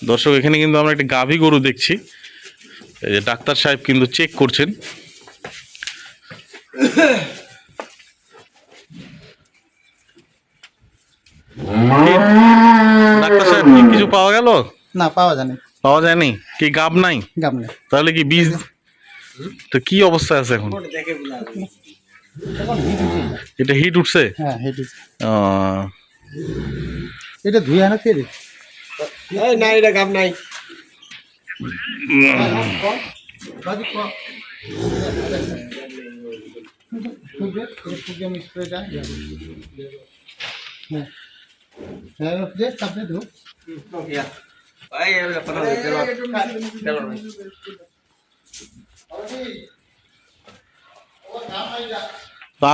দর্শক এখানে কিন্তু আমরা একটা গাভী গরু দেখছি। এই যে ডাক্তার সাহেব কিন্তু চেক করছেন। ডাক্তার সাহেব কি কিছু পাওয়া গেল? না পাওয়া যায়নি। পাওয়া যায়নি? কি গাব নাই? গামলে তাহলে কি বীজ? তো কি অবস্থা আছে এখন? এটা হিট উঠছে? হ্যাঁ হেঁটে আহ, এটা ধুয়ে আনা ফেরে এই না এটা গাব নাই।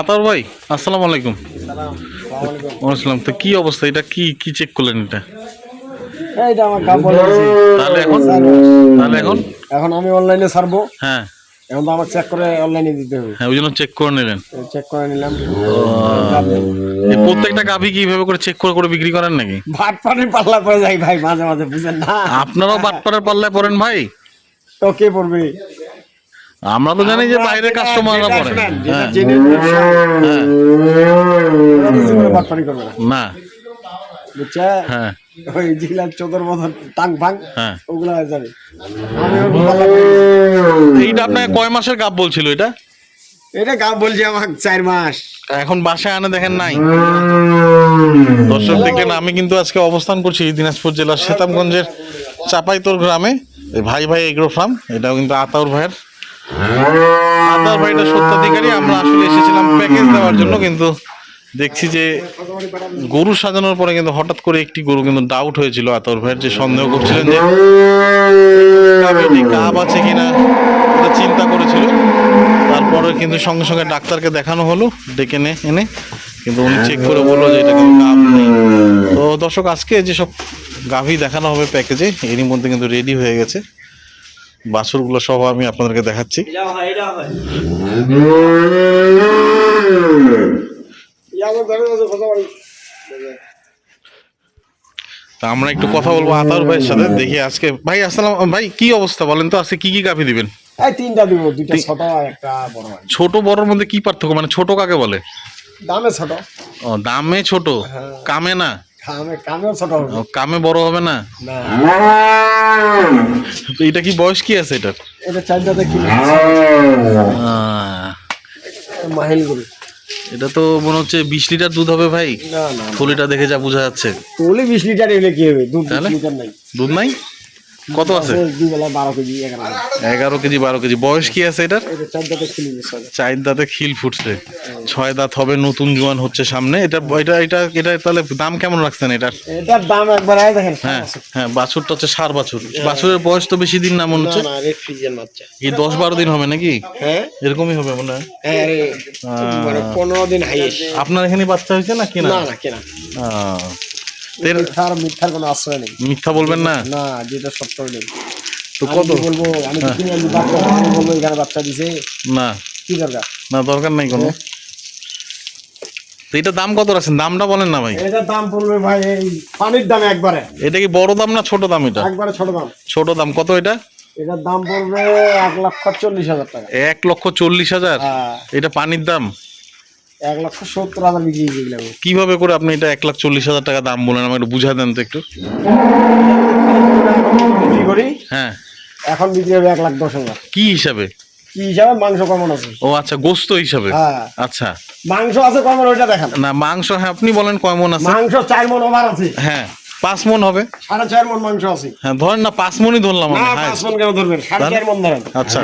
আতার ভাই আসসালামু আলাইকুম। ওয়ালাইকুম তো কি অবস্থা? এটা কি কি চেক করলেন এটা? এইটা আমার গাব তাহলে এখন? তাহলে এখন? এখন আমি অনলাইনে ছাড়বো। হ্যাঁ। এখন তো আমার চেক করে অনলাইনে দিতে হবে। হ্যাঁ ওই জন্য চেক করে নিলেন। চেক করে নিলাম। এই প্রত্যেকটা গাভি কি এইভাবে করে চেক করে করে বিক্রি করেন নাকি? ভাত পানির পাল্লা পরে যাই ভাই মাঝে মাঝে বুঝেন না? আপনারাও বাটপাড়ার পাল্লায় পড়েন ভাই? তো কে পড়বে? আমরা তো জানি যে বাইরের যেটা- কাস্টমাররা পড়ে হ্যাঁ। হ্যাঁ। না। বুঝছে? হ্যাঁ। ওই জিলার চোদর মতন টাং ফাং হ্যাঁ। ওগুলা পাল্লা পড়ি। এইটা আপনাকে কয় মাসের গাব বলছিল এটা? এটা গাব বলছে আমাকে চার মাস। এখন বাসায় আনে দেখেন নাই। দর্শক দেখলেন আমি কিন্তু আজকে অবস্থান করছি দিনাজপুর জেলার শ্বেতামগঞ্জের চাপাইতর গ্রামে। এই ভাই ভাই এগ্রো ফার্ম এটাও কিন্তু আতাউর ভাইয়ের। আতাউর ভাইটা সত্যাধিকারী আমরা আসলে এসেছিলাম প্যাকেজ দেওয়ার জন্য কিন্তু দেখছি যে গরু সাজানোর পরে কিন্তু হঠাৎ করে একটি গরু কিন্তু ডাউট হয়েছিল। আতাউর ভাইয়ের যে সন্দেহ করছিলেন যে গাব আছে কিনা চিন্তা করেছিল। তারপরে কিন্তু সঙ্গে সঙ্গে ডাক্তারকে দেখানো হলো, ডেকে নে, এনে কিন্তু উনি চেক করে বলল যে এটা কিন্তু গাভ নেই। তো দর্শক, আজকে যেসব গাভী দেখানো হবে প্যাকেজে, এরই মধ্যে কিন্তু রেডি হয়ে গেছে। বাছুরগুলো সহ আমি আপনাদেরকে দেখাচ্ছি। তা আমরা একটু কথা বলব আতার ভাইয়ের সাথে দেখি আজকে। ভাই আসসালাম ভাই কি অবস্থা বলেন তো? আজকে কি কি গাভী দিবেন? এই তিনটা দিব দুইটা ছোট আর একটা বড় ছোট বড়র মধ্যে কি পার্থক্য? মানে ছোট কাকে বলে? দামে ছোট। ও দামে ছোট? কামে না? কামে কামেও ছোট হবে। কামে বড় হবে না? না। এটা কি বয়স কি আছে এটার? এটা চারটা দেখি। মাহিল গরু এটা তো মনে হচ্ছে বিশ লিটার দুধ হবে ভাই। না না থলিটা দেখে যা বোঝা যাচ্ছে। তোলে বিশ লিটার এলে কি হবে? দুধ লিটার নাই। দুধ নাই? কত আছে? এগারো কেজি। বারো কেজি। বয়স কি আছে এটার? চার দাঁতে খিল ফুটছে। ছয় দাঁত হবে নতুন জোয়ান হচ্ছে সামনে। এটা এটা এটা এটা তাহলে দাম কেমন রাখছেন এটার? এটার দাম একবার দেখেন হ্যাঁ হ্যাঁ বাছুরটা হচ্ছে সার বাছুর বাছুরের বয়স তো বেশি দিন না মনে হচ্ছে? এই দশ বারো দিন হবে নাকি? হ্যাঁ। এরকমই হবে মনে হয়? হ্যাঁ মানে পনেরো দিন আপনার এখানে বাচ্চা হয়েছে না কিনা? না না কেনা। মিথ্যার মিথ্যার কোনো আশ্রয় নেই। মিথ্যা বলবেন না? না যেটা সত্য নেই তো কত? বলব? আমি তো কিনে বাচ্চা বলব এখানে বাচ্চা দিছে। না। কি দরকার? না দরকার নাই কোনো। তো এটা দাম কত রাখছেন? দামটা বলেন না ভাই। এটার দাম পড়বে ভাই এই পানির দাম একবারে। এটা কি বড় দাম না ছোট দাম এটা? একবারে ছোট দাম। ছোট দাম। কত এটা? এটার দাম পড়বে এক লক্ষ চল্লিশ হাজার টাকা। এক লক্ষ চল্লিশ হাজার? হ্যাঁ। এটা পানির দাম? এক লক্ষ সত্তর হাজার বিক্রি হয়েছে কীভাবে করে আপনি এটা এক লাখ চল্লিশ হাজার টাকা দাম বলেন? আমাকে একটু বুঝা দেন তো একটু। বিক্রি করি? হ্যাঁ। এখন বিক্রি হবে এক লাখ দশ হাজার। কি হিসাবে? কি হিসাবে? মাংস কেমন আছে। ও আচ্ছা গোস্ত হিসাবে? হ্যাঁ। আচ্ছা। মাংস আছে কেমন ওইটা দেখান। না মাংস হ্যাঁ আপনি বলেন কমন আছে? মাংস চার মন ওভার আছে। হ্যাঁ। পাঁচ মন হবে? সাড়ে চার মন মাংস আছে। হ্যাঁ ধরেন না পাঁচ মনই ধরলাম না পাঁচ মন কেন ধরবেন? সাড়ে চার মন ধরেন। আচ্ছা।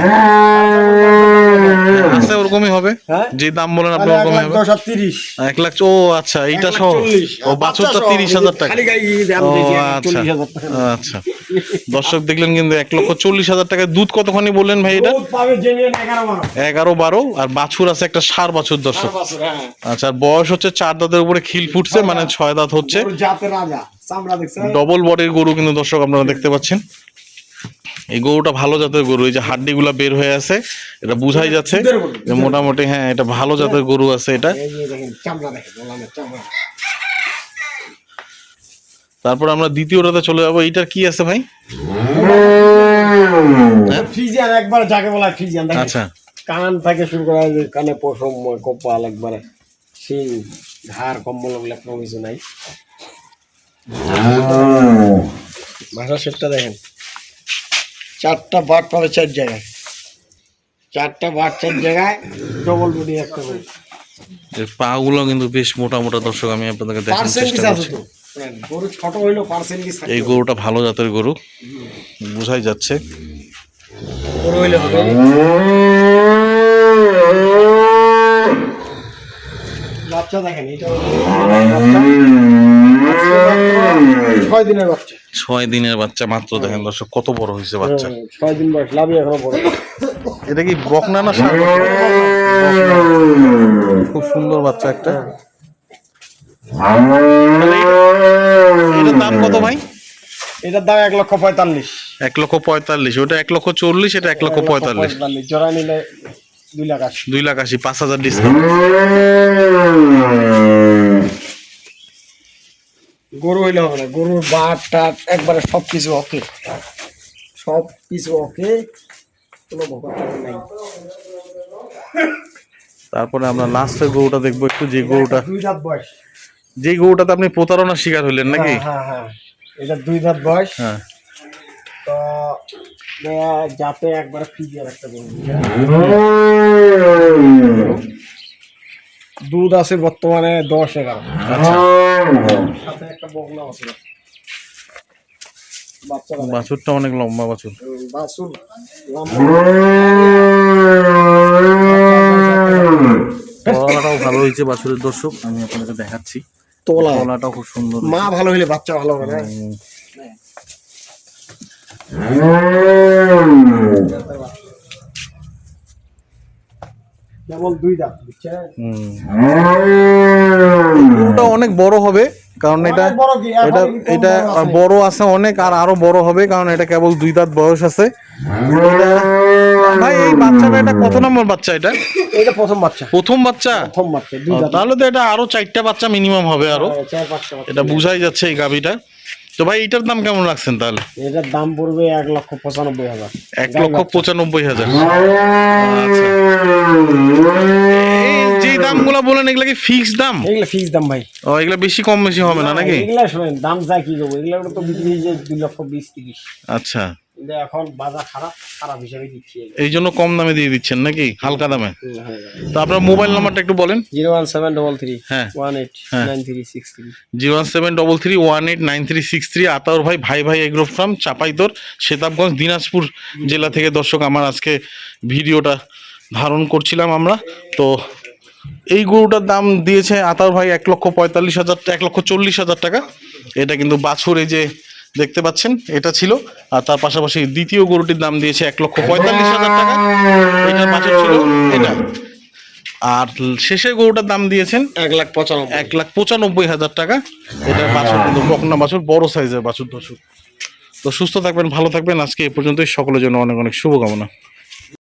আছে ওরকমই হবে? হ্যাঁ? যে দাম বলেন আপনি ওরকমই হবে? এক লাখ ও আচ্ছা এইটা সহ। ও বাছুরটা তিরিশ হাজার টাকা। ও আচ্ছা। আচ্ছা। দর্শক দেখলেন কিন্তু এক লক্ষ চল্লিশ হাজার টাকায় দুধ কতখানি বললেন ভাই এটা? এগারো বারো। আর বাছুর আছে একটা সার বাছুর দর্শক। হ্যাঁ। আচ্ছা বয়স হচ্ছে চার দাঁতের উপরে খিল ফুটছে মানে ছয় দাঁত হচ্ছে। জাতের রাজা, চামড়া দেখছেন? ডবল বডির গরু কিন্তু দর্শক আপনারা দেখতে পাচ্ছেন এই গরুটা ভালো জাতের গরু এই যে বের হয়ে আছে এটা বুঝাই যাচ্ছে যে মোটামুটি হ্যাঁ এটা ভালো জাতের গরু আছে এটা। তারপর আমরা দ্বিতীয়টাতে চলে যাব এইটার কি আছে ভাই হ্যাঁ? ফ্রিজিয়ান একবার যাকে বলা ফ্রিজিয়ান আচ্ছা কান থেকে শুরু করা কানে পশম কপাল একবারে ঘাড় কম্বল ওগুলো কোনো কিছু নাই ভাষা সেটটা দেখেন। চারটা বাট পাবে চার জায়গায়। চারটা বাট চার জায়গায় ডবল বডি একটা করে। এর পা কিন্তু বেশ মোটা মোটা দর্শক আমি আপনাদেরকে দেখানোর চেষ্টা করছি। গরু ছোট হইল পার্সেন্ট এই গরুটা ভালো জাতের গরু বোঝাই যাচ্ছে। গরু হইল বাচ্চা দেখেন এটা। ছয় দিনের বাচ্চা। ছয় দিনের বাচ্চা মাত্র দেখেন দর্শক কত বড় হয়েছে বাচ্চা। ছয় দিন বয়স লাভই এখনও বড়। এটা কি বকনা না খুব সুন্দর বাচ্চা একটা। এটার দাম কত ভাই? এটার দাম এক লক্ষ পঁয়তাল্লিশ। এক লক্ষ পঁয়তাল্লিশ ওটা এক লক্ষ চল্লিশ এটা এক লক্ষ পঁয়তাল্লিশ। জোড়া নিলে দুই লাখ আশি। দুই লাখ আশি পাঁচ হাজার ডিসকাউন্ট গরু হইলে হবে না। গরুর বাট টাট একবারে সব কিছু ওকে। সব কিছু ওকে কোনো ভোগার নাই। তারপরে আমরা লাস্টের গরুটা দেখব একটু যে গরুটা দুই দাঁত বয়স। যে গরুটাতে আপনি প্রতারণার শিকার হইলেন নাকি? হ্যাঁ হ্যাঁ। হ্যাঁ এটা দুই দাঁত বয়স। হ্যাঁ। তো যাতে একবার ফ্রিজে একটা গরু। দুধ আছে বর্তমানে দশ এগারো। আচ্ছা। সাথে একটা বগনা আছে। বাছুরটা অনেক লম্বা বাছুর। তলাটাও ভালো হয়েছে বাছুরের দর্শক। আমি আপনাদের দেখাচ্ছি। তোলা। তলাটাও খুব সুন্দর মা ভালো হইলে বাচ্চা ভালো হবে না? যেমন দুই দাঁত বুঝছেন। অনেক বড় হবে কারণ এটা এটা এটা বড় আছে। অনেক আর আরও বড় হবে কারণ এটা কেবল দুই দাঁত বয়স আছে। ভাই এই বাচ্চাটা এটা কত নম্বর বাচ্চা এটা? এটা প্রথম বাচ্চা। প্রথম বাচ্চা? প্রথম বাচ্চা তাহলে তো এটা আরও চারটা বাচ্চা মিনিমাম হবে আরও। হ্যাঁ, চার পাঁচটা বাচ্চা। এটা বুঝাই যাচ্ছে এই গাভিটা। তো ভাই এটার দাম কেমন রাখছেন তাহলে? এটার দাম পড়বে এক লক্ষ পঁচানব্বই হাজার। এক লক্ষ পঁচানব্বই হাজার। আচ্ছা। যে দামগুলো বলেন এগুলা কি ফিক্স দাম? এগুলো ফিক্স দাম ভাই। ও এগুলা বেশি কম বেশি হবে না নাকি? এগুলা শুনেন দাম যা কি দেবো এগুলো তো বিক্রি দুই লক্ষ বিশ তিরিশ। আচ্ছা। কিন্তু এখন বাজার খারাপ খারাপ হিসাবে দিচ্ছি এই জন্য কম দামে দিয়ে দিচ্ছেন নাকি? হালকা দামে? তো আপনার মোবাইল নাম্বারটা একটু বলেন। Zero one seven double three হ্যাঁ। ওয়ান এইট হ্যাঁ। Nine three six three. Zero one seven double three one eight nine three six three Ataur ভাই ভাই ভাই এগ্রো ফার্ম চাপাইতর সেতাবগঞ্জ দিনাজপুর জেলা থেকে দর্শক আমার আজকে ভিডিওটা ধারণ করছিলাম আমরা। তো এই গরুটার দাম দিয়েছে আতার ভাই এক লক্ষ পঁয়তাল্লিশ হাজার এক লক্ষ চল্লিশ হাজার টাকা। এটা কিন্তু বাছুর এই যে দেখতে পাচ্ছেন এটা ছিল। আর তার পাশাপাশি দ্বিতীয় গরুটির দাম দিয়েছে এক লক্ষ পঁয়তাল্লিশ হাজার টাকা। এটার ছিল এটা। আর শেষের গরুটার দাম দিয়েছেন এক লাখ পঁচানব্বই। এক লাখ পঁচানব্বই হাজার টাকা। এটা বাছুর কিন্তু বকনা বাছুর বড় সাইজের বাছুর দর্শক। তো সুস্থ থাকবেন ভালো থাকবেন। আজকে এ পর্যন্তই। সকলের জন্য অনেক অনেক শুভকামনা।